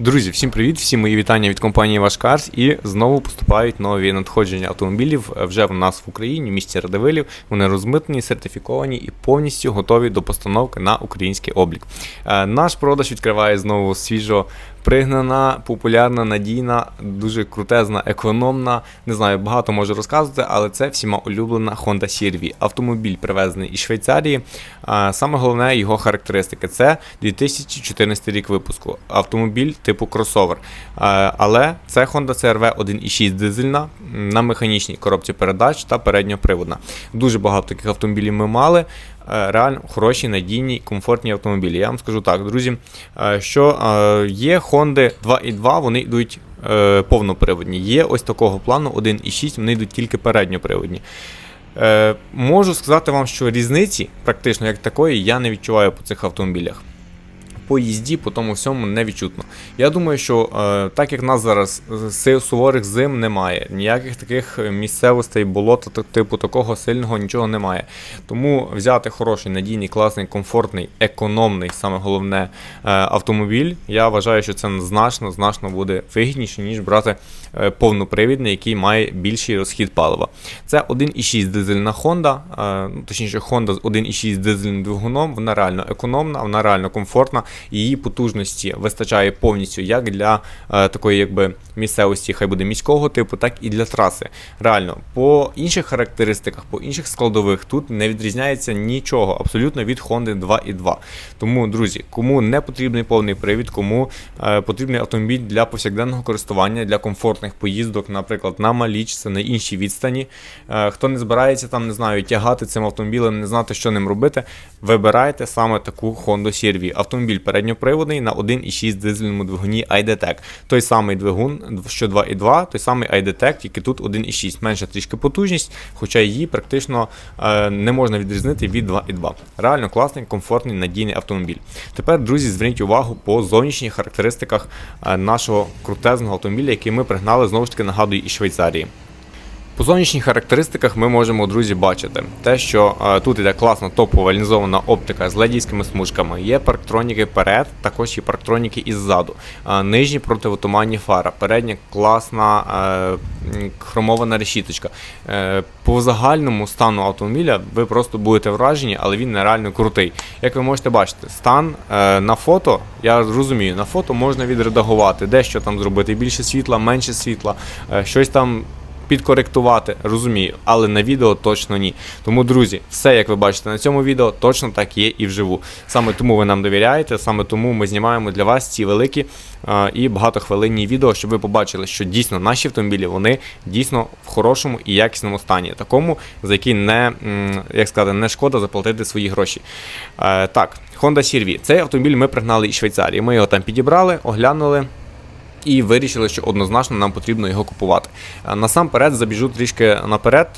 Друзі, всім привіт! Всі мої вітання від компанії Вашкарс. І знову поступають нові надходження автомобілів вже в нас в Україні, в місті Радивилів. Вони розмитнені, сертифіковані і повністю готові до постановки на український облік. Е, Наш продаж відкриває знову свіжо пригнана, популярна, надійна, дуже крутезна, економна. Не знаю, багато можу розказувати, але це всіма улюблена Honda CR-V. Автомобіль привезений із Швейцарії. Саме головне його характеристики це 2014 рік випуску. Автомобіль типу кросовер. Але це Honda CR-V 1.6 дизельна на механічній коробці передач та передньоприводна. Дуже багато таких автомобілів ми мали. Е, Реально хороші, надійні, комфортні автомобілі. Я вам скажу так, друзі, е, що е, є Honda 2.2, вони йдуть повноприводні. Є ось такого плану 1.6, вони йдуть тільки передньоприводні. Можу сказати вам, що різниці, практично як такої, я не відчуваю по цих автомобілях. По їзді, по тому всьому не відчутно. Я думаю, що е, так як нас зараз суворих зим немає, ніяких таких місцевостей, болота, та- типу такого сильного нічого немає. Тому взяти хороший, надійний, класний, комфортний, економний, саме головне е, автомобіль, я вважаю, що це значно, значно буде вигідніше, ніж брати е, повнопривідний, який має більший розхід палива. Це 1,6 дизельна Honda, е, ну, точніше, Honda з 1,6 дизельним двигуном, вона реально економна, вона реально комфортна, її потужності вистачає повністю як для е, такої якби місцевості, хай буде міського типу, так і для траси. Реально, по інших характеристиках, по інших складових тут не відрізняється нічого абсолютно від Honda 2.2. Тому, друзі, кому не потрібний повний привід, кому е, потрібний автомобіль для повсякденного користування, для комфортних поїздок, наприклад, на малічці, на іншій відстані. Е, хто не збирається там, не знаю, тягати цим автомобілем, не знати, що ним робити, вибирайте саме таку Honda CR-V. Автомобіль передньоприводний на 1,6 дизельному двигуні IDTEC. Той самий двигун, що 2.2, той самий IDTEC, тільки тут 1,6. Менша трішки потужність, хоча її практично е, не можна відрізнити від 2.2. Реально класний, комфортний, надійний автомобіль. Тепер, друзі, зверніть увагу по зовнішніх характеристиках е, нашого крутезного автомобіля, який ми пригнали знову ж таки нагадую із Швейцарії. По зовнішніх характеристиках ми можемо, друзі, бачити те, що е, тут іде класна топова лінзована оптика з ледійськими смужками. Є парктроніки перед, також є парктроніки іззаду. Е, нижні противотуманні фара, передня класна е, хромована решіточка. По загальному стану автомобіля ви просто будете вражені, але він нереально крутий. Як ви можете бачити, стан на фото, я розумію, на фото можна відредагувати, дещо там зробити більше світла, менше світла, щось там підкоректувати, розумію, але на відео точно ні. Тому, друзі, все, як ви бачите на цьому відео, точно так є і вживу. Саме тому ви нам довіряєте, саме тому ми знімаємо для вас ці великі е, і багатохвилинні відео, щоб ви побачили, що дійсно наші автомобілі вони дійсно в хорошому і якісному стані, такому, за який не як сказати, не шкода заплатити свої гроші. Е, так, Honda CR-V. Цей автомобіль ми пригнали із Швейцарії. Ми його там підібрали, оглянули. І вирішили, що однозначно нам потрібно його купувати. Е, Насамперед забіжу трішки наперед.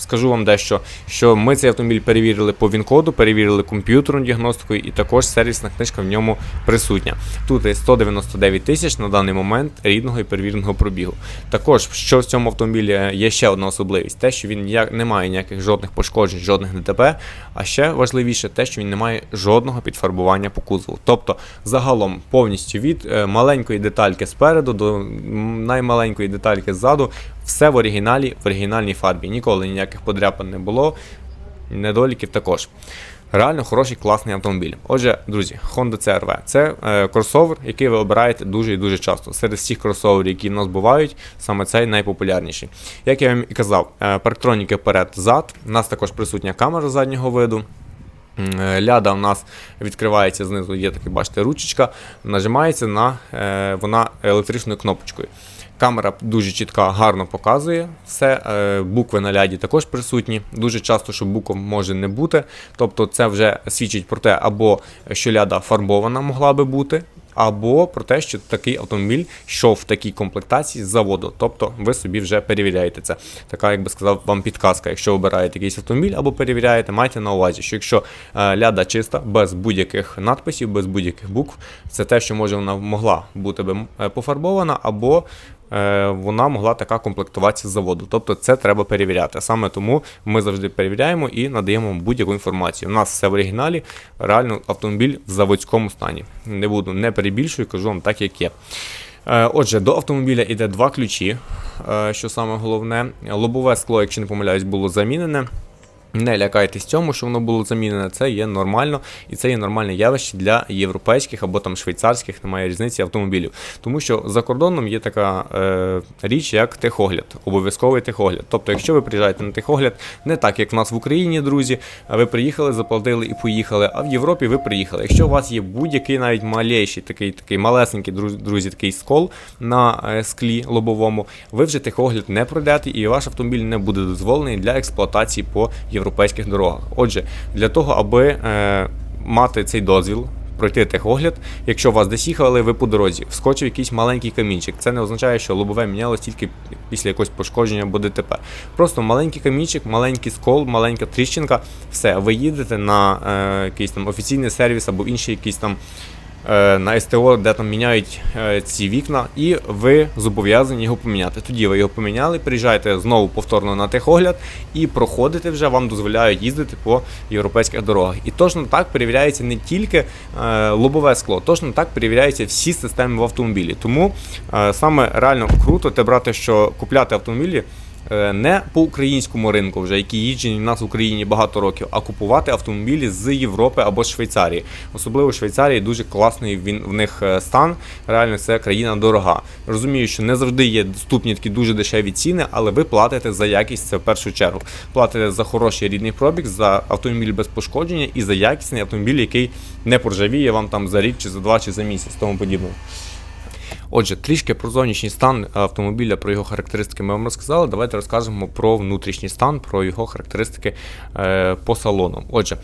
Е, Скажу вам дещо, що ми цей автомобіль перевірили по ВІН-коду, перевірили комп'ютерну діагностику, і також сервісна книжка в ньому присутня. Тут є 199 тисяч на даний момент рідного і перевіреного пробігу. Також, що в цьому автомобілі є ще одна особливість: те, що він ніяк не має ніяких жодних пошкоджень, жодних ДТП. А ще важливіше те, що він не має жодного підфарбування по кузову. Тобто, загалом повністю від е, маленької детальки спереду до наймаленької детальки ззаду, все в оригіналі, в оригінальній фарбі. Ніколи ніяких подряпин не було, недоліків також. Реально хороший класний автомобіль. Отже, друзі, Honda CR-V – це е, кросовер, який ви обираєте дуже і дуже часто. Серед всіх кросоверів, які в нас бувають, саме цей найпопулярніший. Як я вам і казав, е, парктроніки вперед-зад. У нас також присутня камера заднього виду. Е, Ляда у нас відкривається знизу, є така, бачите, ручечка, нажимається на е, вона електричною кнопочкою. Камера дуже чітка, гарно показує все. е, Букви на ляді також присутні. Дуже часто, що букв може не бути. Тобто, це вже свідчить про те, або що ляда фарбована могла би бути, або про те, що такий автомобіль йшов в такій комплектації з заводу. Тобто ви собі вже перевіряєте це. Така, як би сказав, вам підказка. Якщо обираєте якийсь автомобіль або перевіряєте, майте на увазі, що якщо е, ляда чиста, без будь-яких надписів, без будь-яких букв, це те, що може вона могла бути би е, пофарбована, або вона могла така комплектуватися з заводу. Тобто це треба перевіряти. Саме тому ми завжди перевіряємо і надаємо будь-яку інформацію. У нас все в оригіналі, реально автомобіль в заводському стані. Не буду не перебільшую, кажу вам так, як є. Е, Отже, до автомобіля йде два ключі, е, що саме головне. Лобове скло, якщо не помиляюсь, було замінене. Не лякайтесь цьому, що воно було замінене, це є нормально, і це є нормальне явище для європейських або там швейцарських, немає різниці автомобілів. Тому що за кордоном є така е, річ, як техогляд, обов'язковий техогляд. Тобто, якщо ви приїжджаєте на техогляд, не так як в нас в Україні, друзі, а ви приїхали, заплатили і поїхали. А в Європі ви приїхали. Якщо у вас є будь-який навіть малейший, такий такий малесенький друзі, такий скол на е, склі лобовому, ви вже техогляд не пройдете, і ваш автомобіль не буде дозволений для експлуатації по європейських дорогах. Отже, для того, аби е, мати цей дозвіл. Пройти техогляд, якщо вас десь їхали, ви по дорозі, вскочив якийсь маленький камінчик. Це не означає, що лобове мінялось тільки після якогось пошкодження або ДТП. Просто маленький камінчик, маленький скол, маленька тріщинка. Все, ви їдете на е, якийсь там офіційний сервіс або інший якийсь там на СТО, де там міняють е, ці вікна, і ви зобов'язані його поміняти. Тоді ви його поміняли, приїжджаєте знову повторно на техогляд і проходите вже, вам дозволяють їздити по європейських дорогах. І точно так перевіряється не тільки е, лобове скло, точно так перевіряються всі системи в автомобілі. Тому е, саме реально круто те брати, що купляти автомобілі. Е, Не по українському ринку, вже які їжджені в нас в Україні багато років, а купувати автомобілі з Європи або з Швейцарії. Особливо в Швейцарії дуже класний він в них е, стан. Реально це країна дорога. Розумію, що не завжди є доступні такі дуже дешеві ціни, але ви платите за якість це в першу чергу. Платите за хороший рідний пробіг, за автомобіль без пошкодження і за якісний автомобіль, який не поржавіє вам там за рік чи за два чи за місяць, тому подібне. Отже, трішки про зовнішній стан автомобіля, про його характеристики ми вам розказали. Давайте розкажемо про внутрішній стан, про його характеристики е, по салону. Отже,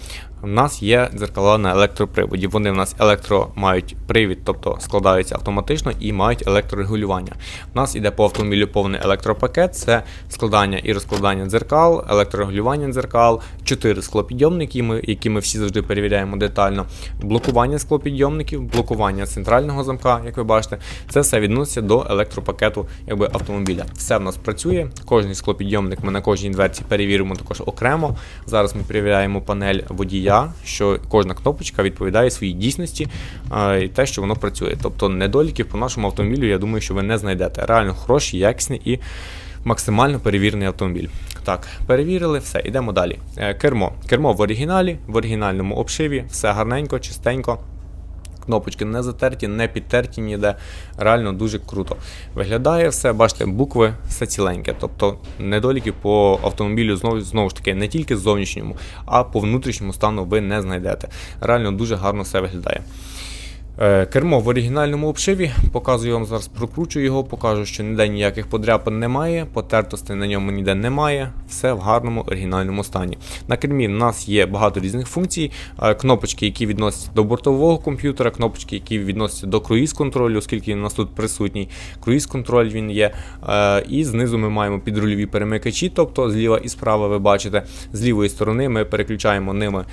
у нас є дзеркала на електроприводі. Вони в нас електро мають привід, тобто складаються автоматично і мають електрорегулювання. У нас іде по автомобілю повний електропакет: це складання і розкладання дзеркал, електрорегулювання дзеркал, 4 склопідйомники, ми- які ми всі завжди перевіряємо детально. Блокування склопідйомників, блокування центрального замка, як ви бачите, це все відноситься до електропакету якби, автомобіля. Все в нас працює. Кожний склопідйомник ми на кожній дверці перевіримо також окремо. Зараз ми перевіряємо панель водія, що кожна кнопочка відповідає своїй дійсності а, і те, що воно працює. Тобто недоліків по нашому автомобілю, я думаю, що ви не знайдете. Реально хороший, якісний і максимально перевірений автомобіль. Так, перевірили, все, йдемо далі. Е, Кермо. Кермо в оригіналі, в оригінальному обшиві, все гарненько, чистенько. Кнопочки не затерті, не підтерті ніде. Реально дуже круто. Виглядає все, бачите, букви все ціленьке. Тобто недоліки по автомобілю знову, знову ж таки не тільки зовнішньому, а по внутрішньому стану ви не знайдете. Реально дуже гарно все виглядає. Е, Кермо в оригінальному обшиві, показую вам зараз, прокручу його, покажу, що ніде ніяких подряпин немає, потертостей на ньому ніде немає, все в гарному оригінальному стані. На кермі в нас є багато різних функцій, е, кнопочки, які відносяться до бортового комп'ютера, кнопочки, які відносяться до круїз-контролю, оскільки він у нас тут присутній. Круїз-контроль він є. Е, І знизу ми маємо підрульові перемикачі, тобто зліва і справа ви бачите. З лівої сторони ми переключаємо ними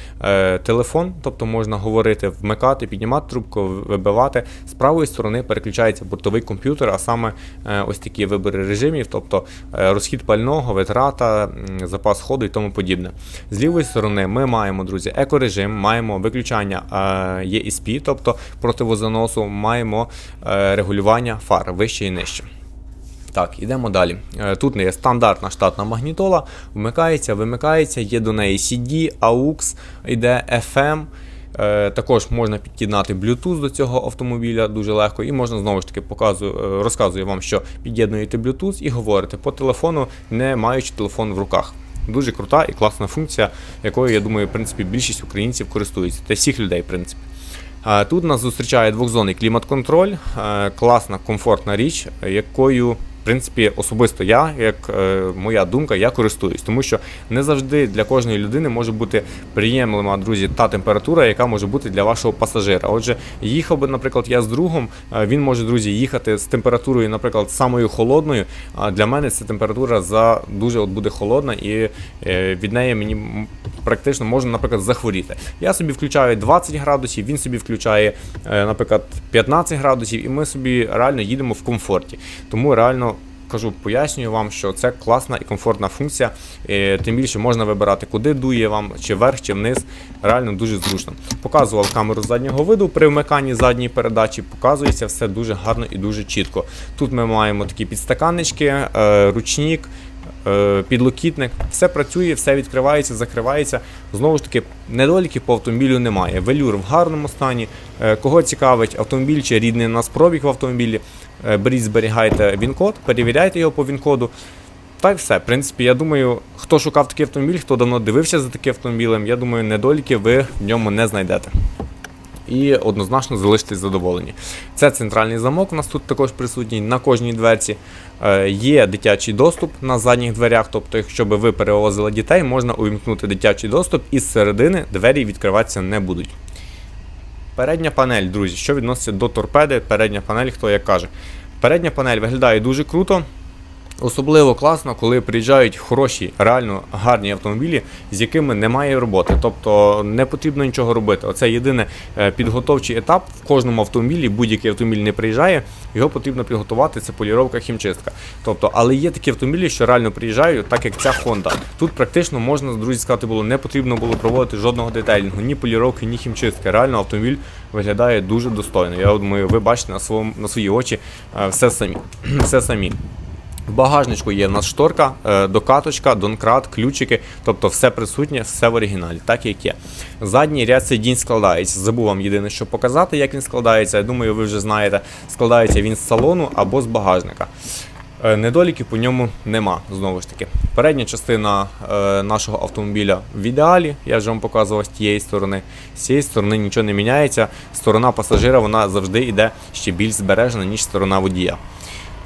телефон, тобто можна говорити, вмикати, піднімати трубку, вибивати. З правої сторони переключається бортовий комп'ютер, а саме е, ось такі вибори режимів, тобто е, розхід пального, витрата, запас ходу і тому подібне. З лівої сторони ми маємо, друзі, екорежим, маємо виключання е, ESP, тобто противозаносу, маємо регулювання фар вище і нижче. Так, ідемо далі. Тут не є стандартна штатна магнітола, вмикається, вимикається, є до неї CD, AUX, йде FM. Е, Також можна під'єднати Bluetooth до цього автомобіля дуже легко, і можна знову ж таки показую, е, розказую вам, що під'єднуєте Bluetooth і говорите по телефону, не маючи телефон в руках. Дуже крута і класна функція, якою, я думаю, в принципі, більшість українців користуються, та всіх людей, в принципі. Тут нас зустрічає двохзонний клімат-контроль, е, класна, комфортна річ, якою, принципі, особисто я, як е, моя думка, я користуюсь, тому що не завжди для кожної людини може бути приємлива, друзі, та температура, яка може бути для вашого пасажира. Отже, їхав би, наприклад, я з другом, е, він може, друзі, їхати з температурою, наприклад, самою холодною. А для мене ця температура за дуже от буде холодна, і е, від неї мені практично можна, наприклад, захворіти. Я собі включаю 20 градусів, він собі включає, наприклад, 15 градусів, і ми собі реально їдемо в комфорті. Тому реально. Кажу, пояснюю вам, що це класна і комфортна функція. Е, Тим більше можна вибирати, куди дує вам, чи вверх, чи вниз. Реально дуже зручно. Показував камеру заднього виду при вмиканні задньої передачі. Показується все дуже гарно і дуже чітко. Тут ми маємо такі підстаканнички, е, ручник, е, підлокітник. Все працює, все відкривається, закривається. Знову ж таки, недоліків по автомобілю немає. Велюр в гарному стані. Кого цікавить автомобіль чи рідний нас пробіг в автомобілі, беріть, зберігайте він-код, перевіряйте його по він-коду. Та й все. В принципі, я думаю, хто шукав такий автомобіль, хто давно дивився за таким автомобілем, я думаю, недоліки ви в ньому не знайдете. І однозначно залишитесь задоволені. Це центральний замок, у нас тут також присутній на кожній дверці. Е, Є дитячий доступ на задніх дверях, тобто, якщо би ви перевозили дітей, можна увімкнути дитячий доступ і з середини двері відкриватися не будуть. Передня панель, друзі, що відноситься до торпеди, передня панель, хто як каже. Передня панель виглядає дуже круто. Особливо класно, коли приїжджають хороші, реально гарні автомобілі, з якими немає роботи. Тобто не потрібно нічого робити. Оце єдиний підготовчий етап в кожному автомобілі. Будь-який автомобіль не приїжджає, його потрібно підготувати. Це поліровка, хімчистка. Тобто, але є такі автомобілі, що реально приїжджають, так як ця Honda. Тут практично можна, друзі, сказати, було не потрібно було проводити жодного детейлінгу, ні поліровки, ні хімчистки. Реально автомобіль виглядає дуже достойно. Я думаю, ви бачите на своєму на свої очі е, все самі. все самі. В багажничку є в шторка, е, докаточка, донкрат, ключики, тобто все присутнє, все в оригіналі, так як є. Задній ряд сидінь складається. Забув вам єдине, що показати, як він складається. Я думаю, ви вже знаєте, складається він з салону або з багажника. Е, Недоліків по ньому нема, знову ж таки. Передня частина е, нашого автомобіля в ідеалі, я вже вам показував з тієї сторони. З цієї сторони нічого не міняється. Сторона пасажира вона завжди йде ще більш збережена, ніж сторона водія.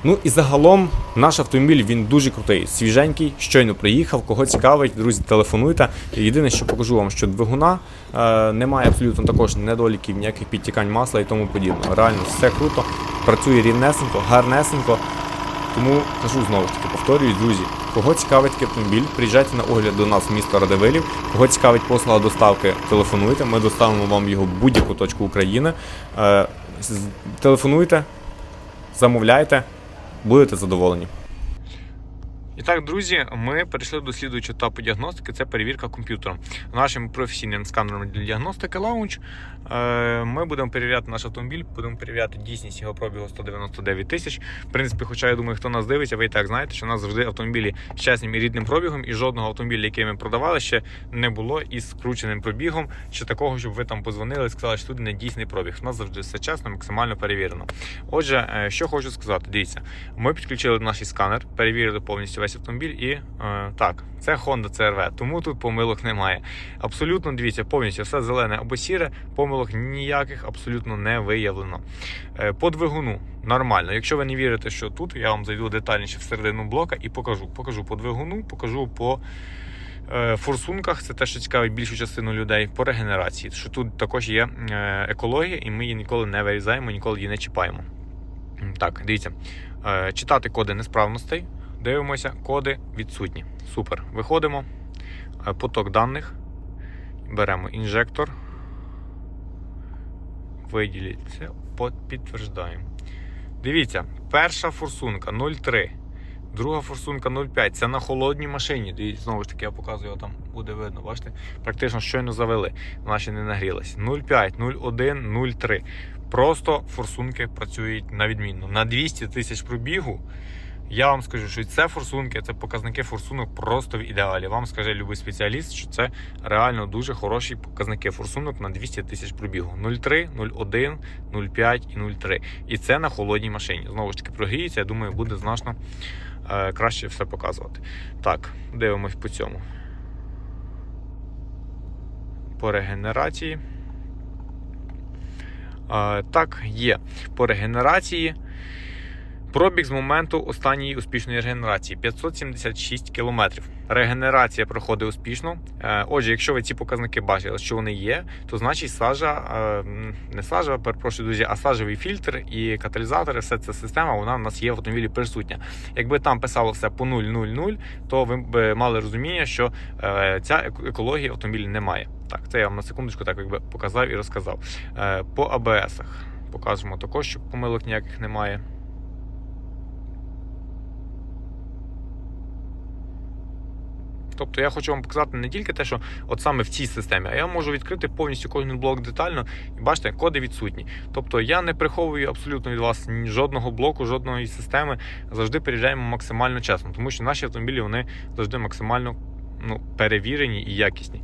Ну і загалом наш автомобіль він дуже крутий, свіженький, щойно приїхав. Кого цікавить, друзі, телефонуйте. Єдине, що покажу вам, що двигуна е, немає абсолютно також недоліків, ніяких підтікань масла і тому подібне. Реально все круто, працює рівнесенько, гарнесенько. Тому кажу знову ж таки, повторюю, друзі, кого цікавить такий автомобіль, приїжджайте на огляд до нас в місто Радивилів. Кого цікавить послуга доставки, телефонуйте. Ми доставимо вам його в будь-яку точку України. Е, телефонуйте, замовляйте, будете задоволені. І так, друзі, ми перейшли до слідуючого етапу діагностики це перевірка комп'ютером. Нашим професійним сканером для діагностики е, ми будемо перевіряти наш автомобіль, будемо перевіряти дійсність його пробігу 199 тисяч. В принципі, хоча я думаю, хто нас дивиться, ви і так знаєте, що у нас завжди автомобілі з чесним і рідним пробігом, і жодного автомобіля, який ми продавали, ще не було із скрученим пробігом, чи такого, щоб ви там позвонили і сказали, що тут не дійсний пробіг. У нас завжди все чесно, максимально перевірено. Отже, е, що хочу сказати, дивіться, ми підключили наш сканер, перевірили повністю весь автомобіль, і е, так, це Honda CRV, тому тут помилок немає. Абсолютно дивіться, повністю все зелене або сіре, помилок ніяких абсолютно не виявлено. Е, По двигуну нормально. Якщо ви не вірите, що тут, я вам зайду детальніше всередину блока і покажу. Покажу по двигуну, покажу по. е, Форсунках це те, що цікавить більшу частину людей по регенерації. Що тут також є е, екологія, і ми її ніколи не вирізаємо, ніколи її не чіпаємо. Так, дивіться, читати коди несправностей. Дивимося, коди відсутні. Супер. Виходимо. Е, Поток даних. Беремо інжектор. Виділіть це, підтверждаємо. Дивіться, перша форсунка 0,3. Друга форсунка 0,5. Це на холодній машині. Дивіться, знову ж таки, я показую, там буде видно. Бачите? Практично щойно завели. Вона ще не нагрілась. 0,5, 0,1, 0,3. Просто форсунки працюють на відмінно. На 200 тисяч пробігу. Я вам скажу, що це форсунки, це показники форсунок просто в ідеалі. Вам скаже любий спеціаліст, що це реально дуже хороші показники форсунок на 200 тисяч пробігу. 0,3, 0,1, 0,5 і 0,3. І це на холодній машині. Знову ж таки, прогріється, я думаю, буде значно е, краще все показувати. Так, дивимось по цьому. По регенерації. Е, так, є. По регенерації. Пробіг з моменту останньої успішної регенерації 576 км. Регенерація проходить успішно. Е, Отже, якщо ви ці показники бачили, що вони є, то значить сажа, е, не сажа, перепрошую, друзі, а сажевий фільтр і каталізатори, все ця система, вона в нас є в автомобілі присутня. Якби там писало все по 0,00, то ви б мали розуміння, що е, ця еко- екології автомобілі немає. Так, це я вам на секундочку так якби показав і розказав. Е, По АБСах покажемо також, що помилок ніяких немає. Тобто я хочу вам показати не тільки те, що от саме в цій системі, а я можу відкрити повністю кожен блок детально і бачите, коди відсутні. Тобто я не приховую абсолютно від вас жодного блоку, жодної системи. Завжди перевіряємо максимально чесно, тому що наші автомобілі вони завжди максимально ну, перевірені і якісні.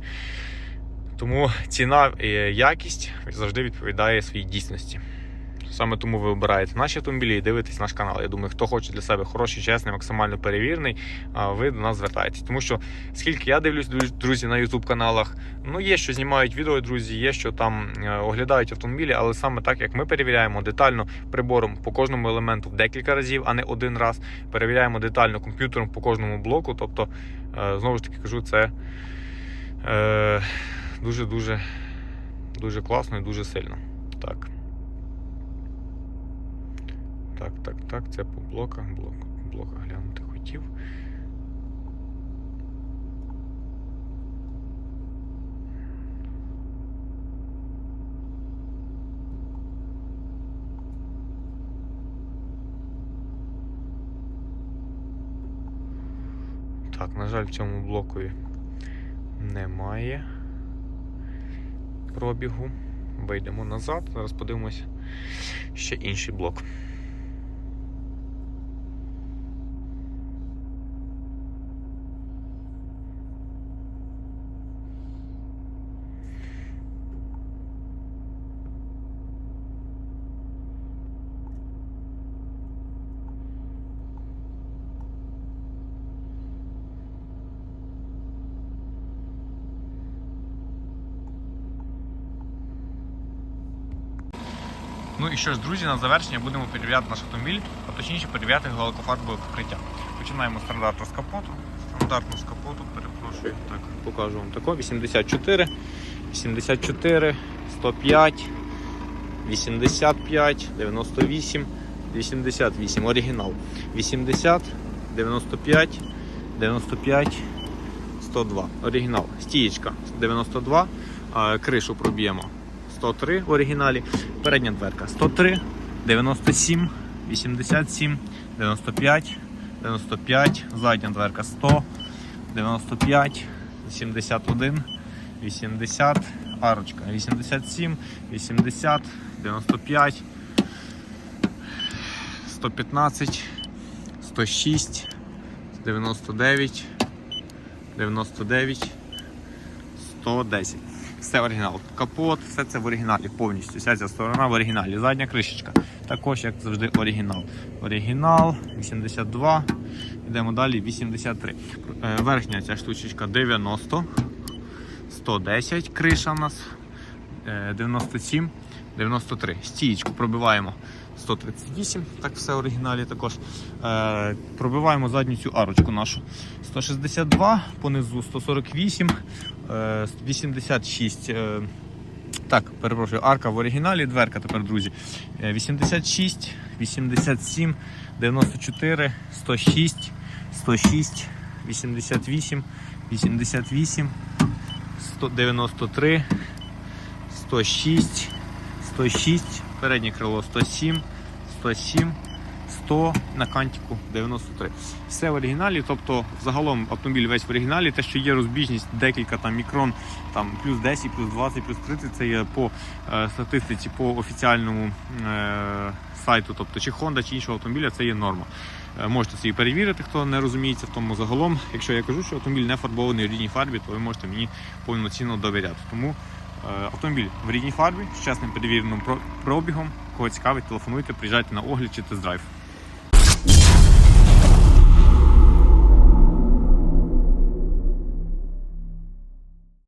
Тому ціна і якість завжди відповідає своїй дійсності. Саме тому ви обираєте наші автомобілі і дивитесь наш канал. Я думаю, хто хоче для себе хороший, чесний, максимально перевірений, ви до нас звертаєтесь. Тому що скільки я дивлюсь, друз- друзі, на YouTube каналах, ну є, що знімають відео, друзі, є, що там е, оглядають автомобілі, але саме так, як ми перевіряємо детально прибором по кожному елементу декілька разів, а не один раз. Перевіряємо детально комп'ютером по кожному блоку. Тобто, е, знову ж таки кажу, це е, дуже-дуже дуже класно і дуже сильно. Так. Так, так, так, це по блоках, блок, блоках глянути хотів. Так, на жаль, в цьому блокові немає пробігу. Вийдемо назад, зараз подивимось ще інший блок. Ну і що ж, друзі, на завершення будемо перевіряти наш автомобіль, а точніше перевіряти гладкофарбове покриття. Починаємо стандартно з капоту. Стандартно з капоту, перепрошую. Так, покажу вам тако. 84, 84, 105, 85, 98, 88. Оригінал. 80, 95, 95, 102. Оригінал. Стієчка 92. Кришу проб'ємо 103 в оригіналі. Передня дверка 103, 97, 87, 95, 95, задня дверка 100, 95, 71, 80, арочка 87, 80, 95, 115, 106, 99, 99, 110. Все оригінал. Капот, все це в оригіналі повністю. Вся ця сторона в оригіналі. Задня кришечка. Також, як завжди, оригінал. Оригінал 82. Йдемо далі 83. Е, Верхня ця штучечка 90. 110 криша у нас. Е, 97, 93. Стієчку пробиваємо 138, так все в оригіналі також. Е, пробиваємо задню цю арочку нашу. 162, понизу 148, е, 86. е, так, перепрошую, арка в оригіналі, дверка тепер, друзі. Е, 86, 87, 94, 106, 106, 88, 88, 193, 106, 106, переднє крило 107, 107, 100 на кантику 93. Все в оригіналі, тобто загалом автомобіль весь в оригіналі. Те, що є розбіжність декілька там мікрон, там плюс 10, плюс 20, плюс 30, це є по е, статистиці, по офіціальному е, сайту, тобто чи Honda, чи іншого автомобіля, це є норма. Е, Можете собі перевірити, хто не розуміється в тому загалом. Якщо я кажу, що автомобіль не фарбований в рідній фарбі, то ви можете мені повноцінно довіряти. Тому автомобіль в рідній фарбі з чесним перевіреним про- пробігом. Кого цікавить, телефонуйте, приїжджайте на огляд чи тест-драйв.